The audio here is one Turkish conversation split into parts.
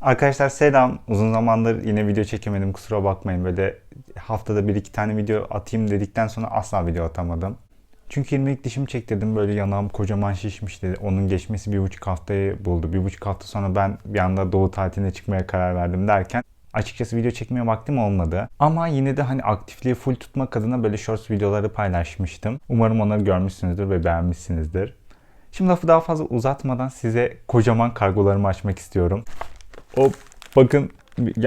Arkadaşlar selam. Uzun zamandır yine video çekemedim kusura bakmayın. Böyle haftada bir iki tane video atayım dedikten sonra asla video atamadım. Çünkü 20'lik dişimi çektirdim böyle yanağım kocaman şişmişti. Onun geçmesi bir buçuk haftayı buldu. Bir buçuk hafta sonra ben bir anda doğu tatiline çıkmaya karar verdim derken açıkçası video çekmeye vaktim olmadı. Ama yine de hani aktifliği full tutmak adına böyle shorts videoları paylaşmıştım. Umarım onları görmüşsünüzdür ve beğenmişsinizdir. Şimdi lafı daha fazla uzatmadan size kocaman kargolarımı açmak istiyorum. O bakın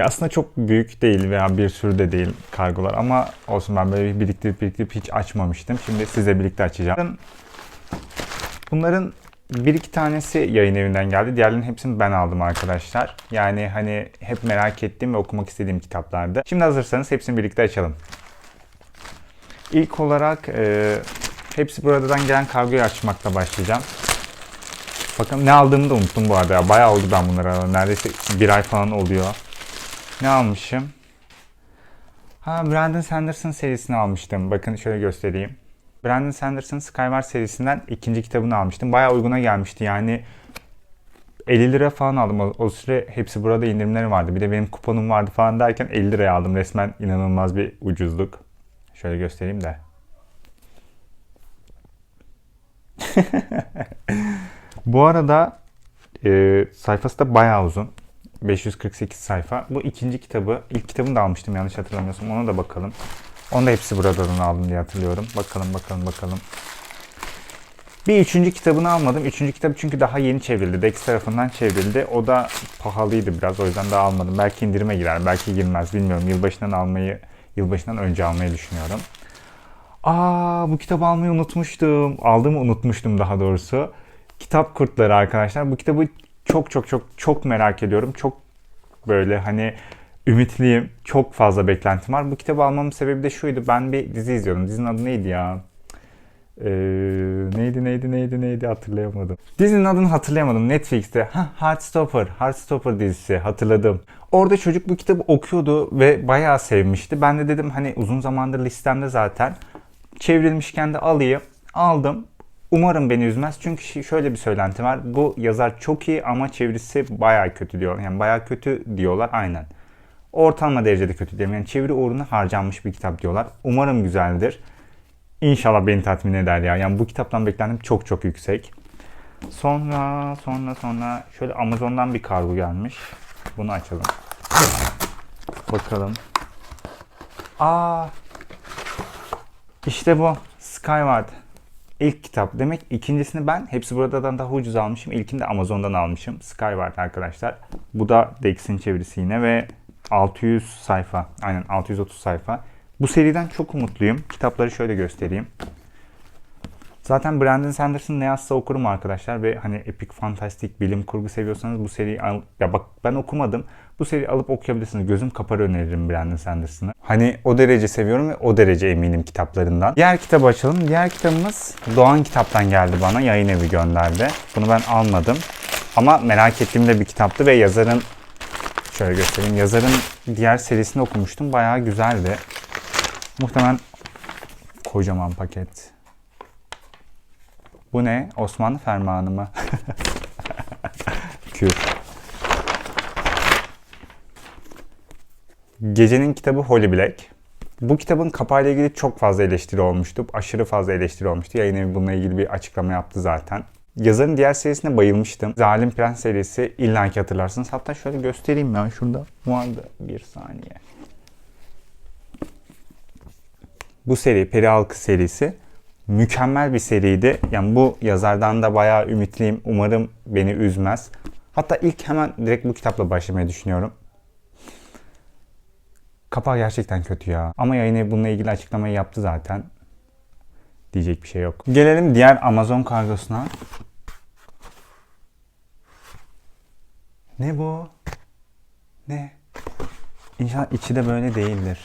aslında çok büyük değil veya bir sürü de değil kargolar ama olsun ben böyle biriktirip biriktirip hiç açmamıştım. Şimdi size birlikte açacağım. Bunların bir iki tanesi yayın evinden geldi. Diğerlerinin hepsini ben aldım arkadaşlar. Yani hani hep merak ettiğim ve okumak istediğim kitaplardı. Şimdi hazırsanız hepsini birlikte açalım. İlk olarak e, hepsi buradan gelen kargoyu açmakla başlayacağım. Bakın ne aldığımı da unuttum bu arada. ya. Bayağı oldu ben bunları alalı. Neredeyse bir ay falan oluyor. Ne almışım? Ha Brandon Sanderson serisini almıştım. Bakın şöyle göstereyim. Brandon Sanderson Skyward serisinden ikinci kitabını almıştım. Bayağı uyguna gelmişti yani. 50 lira falan aldım. O, o süre hepsi burada indirimleri vardı. Bir de benim kuponum vardı falan derken 50 liraya aldım. Resmen inanılmaz bir ucuzluk. Şöyle göstereyim de. Bu arada e, sayfası da bayağı uzun. 548 sayfa. Bu ikinci kitabı. İlk kitabını da almıştım yanlış hatırlamıyorsam. Ona da bakalım. Onu da hepsi buradan aldım diye hatırlıyorum. Bakalım bakalım bakalım. Bir üçüncü kitabını almadım. Üçüncü kitabı çünkü daha yeni çevrildi. Dex tarafından çevrildi. O da pahalıydı biraz. O yüzden daha almadım. Belki indirime girer. Belki girmez. Bilmiyorum. Yılbaşından almayı, yılbaşından önce almayı düşünüyorum. Aa bu kitabı almayı unutmuştum. Aldığımı unutmuştum daha doğrusu. Kitap Kurtları arkadaşlar. Bu kitabı çok çok çok çok merak ediyorum. Çok böyle hani ümitliyim. Çok fazla beklentim var. Bu kitabı almamın sebebi de şuydu. Ben bir dizi izliyordum. Dizinin adı neydi ya? Ee, neydi neydi neydi neydi hatırlayamadım. Dizinin adını hatırlayamadım. Netflix'te. Ha, Heartstopper. Heartstopper dizisi hatırladım. Orada çocuk bu kitabı okuyordu ve bayağı sevmişti. Ben de dedim hani uzun zamandır listemde zaten. Çevrilmişken de alayım. Aldım. Umarım beni üzmez. Çünkü şöyle bir söylenti var. Bu yazar çok iyi ama çevirisi bayağı kötü diyor. Yani bayağı kötü diyorlar aynen. Ortalama derecede kötü diyelim. Yani çeviri uğruna harcanmış bir kitap diyorlar. Umarım güzeldir. İnşallah beni tatmin eder ya. Yani bu kitaptan beklentim çok çok yüksek. Sonra sonra sonra şöyle Amazon'dan bir kargo gelmiş. Bunu açalım. Bakalım. Aa işte bu. Skyward. İlk kitap. Demek ikincisini ben hepsi buradan daha ucuz almışım. İlkini de Amazon'dan almışım. Skyward arkadaşlar. Bu da Dex'in çevirisi yine ve 600 sayfa. Aynen 630 sayfa. Bu seriden çok umutluyum. Kitapları şöyle göstereyim. Zaten Brandon Sanders'ın ne yazsa okurum arkadaşlar ve hani epik, fantastik, bilim kurgu seviyorsanız bu seriyi al... Ya bak ben okumadım. Bu seriyi alıp okuyabilirsiniz. Gözüm kapar öneririm Brandon Sanders'ını. Hani o derece seviyorum ve o derece eminim kitaplarından. Diğer kitabı açalım. Diğer kitabımız Doğan Kitap'tan geldi bana. Yayın evi gönderdi. Bunu ben almadım. Ama merak ettiğim de bir kitaptı ve yazarın şöyle göstereyim. Yazarın diğer serisini okumuştum. Bayağı güzeldi. Muhtemelen kocaman paket. Bu ne? Osmanlı fermanı mı? Kürt. Gecenin kitabı Holy Black. Bu kitabın kapağıyla ilgili çok fazla eleştiri olmuştu. Aşırı fazla eleştiri olmuştu. Yayın evi bununla ilgili bir açıklama yaptı zaten. Yazarın diğer serisine bayılmıştım. Zalim Prens serisi illaki hatırlarsınız. Hatta şöyle göstereyim ya şurada. Vardı bir saniye. Bu seri Peri Halkı serisi mükemmel bir seriydi. Yani bu yazardan da bayağı ümitliyim. Umarım beni üzmez. Hatta ilk hemen direkt bu kitapla başlamayı düşünüyorum. Kapağı gerçekten kötü ya. Ama yayın evi bununla ilgili açıklamayı yaptı zaten. Diyecek bir şey yok. Gelelim diğer Amazon kargosuna. Ne bu? Ne? İnşallah içi de böyle değildir.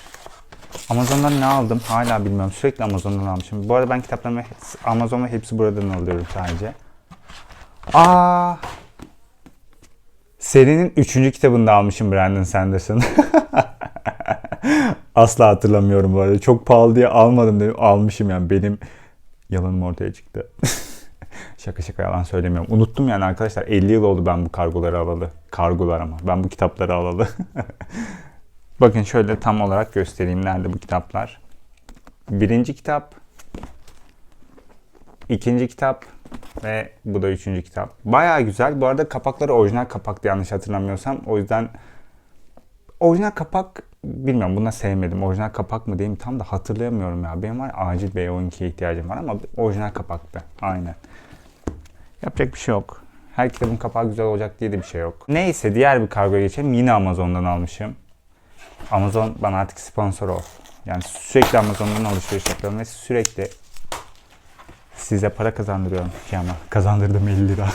Amazon'dan ne aldım hala bilmiyorum. Sürekli Amazon'dan almışım. Bu arada ben kitaplarımı Amazon ve hepsi buradan alıyorum sadece. Aa! Serinin üçüncü kitabını da almışım Brandon Sanderson. Asla hatırlamıyorum bu arada. Çok pahalı diye almadım dedim. Almışım yani benim yalanım ortaya çıktı. Şaka şaka yalan söylemiyorum. Unuttum yani arkadaşlar 50 yıl oldu ben bu kargoları alalı. Kargolar ama ben bu kitapları alalı. Bakın şöyle tam olarak göstereyim nerede bu kitaplar. Birinci kitap, ikinci kitap ve bu da üçüncü kitap. Baya güzel. Bu arada kapakları orijinal kapaktı yanlış hatırlamıyorsam. O yüzden orijinal kapak bilmiyorum buna sevmedim. Orijinal kapak mı diyeyim tam da hatırlayamıyorum ya. Benim var acil B12'ye ihtiyacım var ama orijinal kapaktı. Aynen. Yapacak bir şey yok. Her kitabın kapağı güzel olacak diye de bir şey yok. Neyse diğer bir kargoya geçelim. Yine Amazon'dan almışım. Amazon bana artık sponsor ol. Yani sürekli Amazon'dan alışveriş yapıyorum ve sürekli size para kazandırıyorum. Şey ama kazandırdım 50 lira.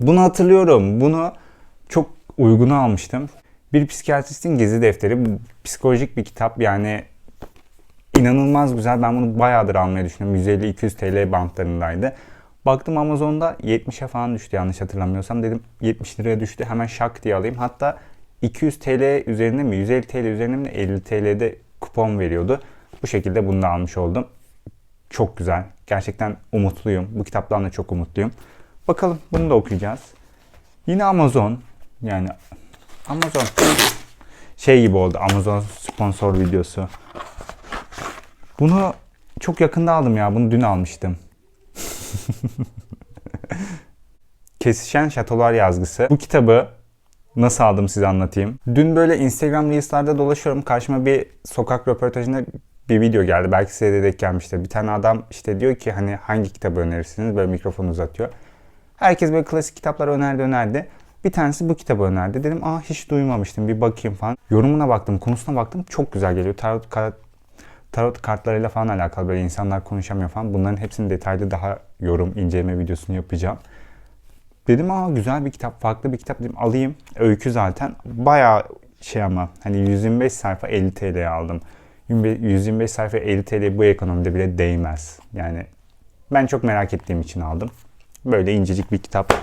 Bunu hatırlıyorum. Bunu çok uyguna almıştım. Bir psikiyatristin gezi defteri. Psikolojik bir kitap yani inanılmaz güzel. Ben bunu bayağıdır almayı düşünüyorum. 150-200 TL bantlarındaydı. Baktım Amazon'da 70'e falan düştü yanlış hatırlamıyorsam. Dedim 70 liraya düştü hemen şak diye alayım. Hatta 200 TL üzerine mi 150 TL üzerine mi 50 TL'de kupon veriyordu. Bu şekilde bunu almış oldum. Çok güzel. Gerçekten umutluyum. Bu kitaptan da çok umutluyum. Bakalım bunu da okuyacağız. Yine Amazon. Yani Amazon. Şey gibi oldu. Amazon sponsor videosu. Bunu çok yakında aldım ya. Bunu dün almıştım. Kesişen Şatolar yazgısı. Bu kitabı nasıl aldım size anlatayım. Dün böyle Instagram Reels'larda dolaşıyorum. Karşıma bir sokak röportajında bir video geldi. Belki size de denk gelmiştir. Bir tane adam işte diyor ki hani hangi kitabı önerirsiniz? Böyle mikrofon uzatıyor. Herkes böyle klasik kitaplar önerdi önerdi. Bir tanesi bu kitabı önerdi. Dedim aa hiç duymamıştım bir bakayım falan. Yorumuna baktım, konusuna baktım. Çok güzel geliyor. Tarot, kart, tarot kartlarıyla falan alakalı böyle insanlar konuşamıyor falan. Bunların hepsini detaylı daha yorum, inceleme videosunu yapacağım. Dedim aa güzel bir kitap, farklı bir kitap dedim alayım. Öykü zaten. Bayağı şey ama hani 125 sayfa 50 TL'ye aldım. 125 sayfa 50 TL bu ekonomide bile değmez. Yani ben çok merak ettiğim için aldım. Böyle incecik bir kitap.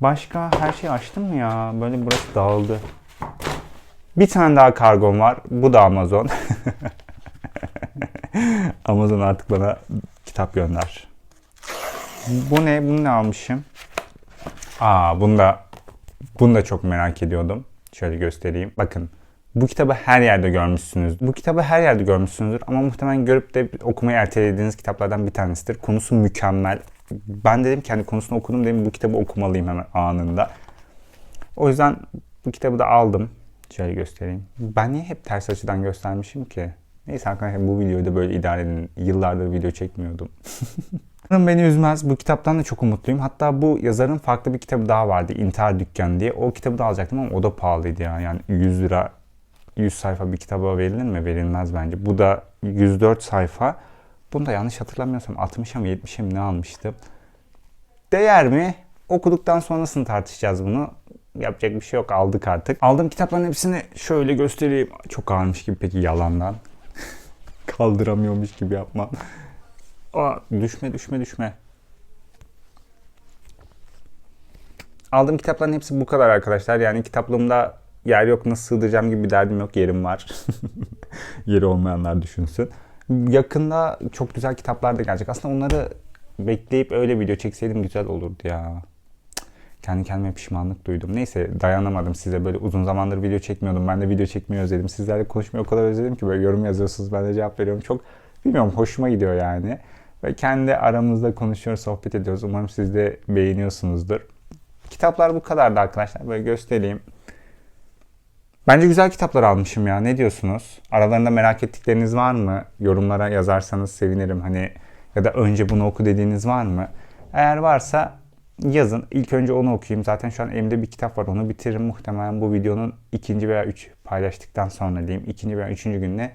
Başka her şeyi açtım mı ya? Böyle burası dağıldı. Bir tane daha kargom var. Bu da Amazon. Amazon artık bana kitap gönder. Bu ne? Bunu ne almışım? Aa bunu da bunu da çok merak ediyordum. Şöyle göstereyim. Bakın bu kitabı her yerde görmüşsünüz. Bu kitabı her yerde görmüşsünüzdür ama muhtemelen görüp de okumayı ertelediğiniz kitaplardan bir tanesidir. Konusu mükemmel. Ben dedim kendi konusunu okudum dedim bu kitabı okumalıyım hemen anında. O yüzden bu kitabı da aldım. Şöyle göstereyim. Ben niye hep ters açıdan göstermişim ki? Neyse arkadaşlar bu videoyu da böyle idare edin. Yıllardır video çekmiyordum. Umarım beni üzmez. Bu kitaptan da çok umutluyum. Hatta bu yazarın farklı bir kitabı daha vardı. İntihar Dükkanı diye. O kitabı da alacaktım ama o da pahalıydı ya. Yani 100 lira 100 sayfa bir kitaba verilir mi? Verilmez bence. Bu da 104 sayfa. Bunu da yanlış hatırlamıyorsam 60'a mı 70'e mi ne almıştım? Değer mi? Okuduktan sonrasını tartışacağız bunu. Yapacak bir şey yok aldık artık. Aldığım kitapların hepsini şöyle göstereyim. Çok ağırmış gibi peki yalandan. Kaldıramıyormuş gibi yapmam. Aa, düşme düşme düşme. Aldığım kitapların hepsi bu kadar arkadaşlar. Yani kitaplığımda yer yok nasıl sığdıracağım gibi bir derdim yok. Yerim var. Yeri olmayanlar düşünsün. Yakında çok güzel kitaplar da gelecek. Aslında onları bekleyip öyle video çekseydim güzel olurdu ya. Kendi kendime pişmanlık duydum. Neyse dayanamadım size böyle uzun zamandır video çekmiyordum. Ben de video çekmeyi özledim. Sizlerle konuşmayı o kadar özledim ki böyle yorum yazıyorsunuz. Ben de cevap veriyorum. Çok bilmiyorum hoşuma gidiyor yani. Ve kendi aramızda konuşuyoruz, sohbet ediyoruz. Umarım siz de beğeniyorsunuzdur. Kitaplar bu kadardı arkadaşlar. Böyle göstereyim. Bence güzel kitaplar almışım ya. Ne diyorsunuz? Aralarında merak ettikleriniz var mı? Yorumlara yazarsanız sevinirim. Hani ya da önce bunu oku dediğiniz var mı? Eğer varsa yazın. İlk önce onu okuyayım. Zaten şu an elimde bir kitap var. Onu bitiririm. Muhtemelen bu videonun ikinci veya üç paylaştıktan sonra diyeyim. ikinci veya üçüncü günde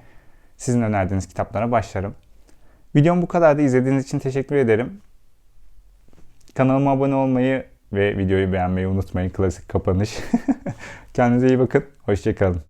sizin önerdiğiniz kitaplara başlarım. Videom bu kadardı. İzlediğiniz için teşekkür ederim. Kanalıma abone olmayı ve videoyu beğenmeyi unutmayın. Klasik kapanış. Kendinize iyi bakın. Hoşçakalın.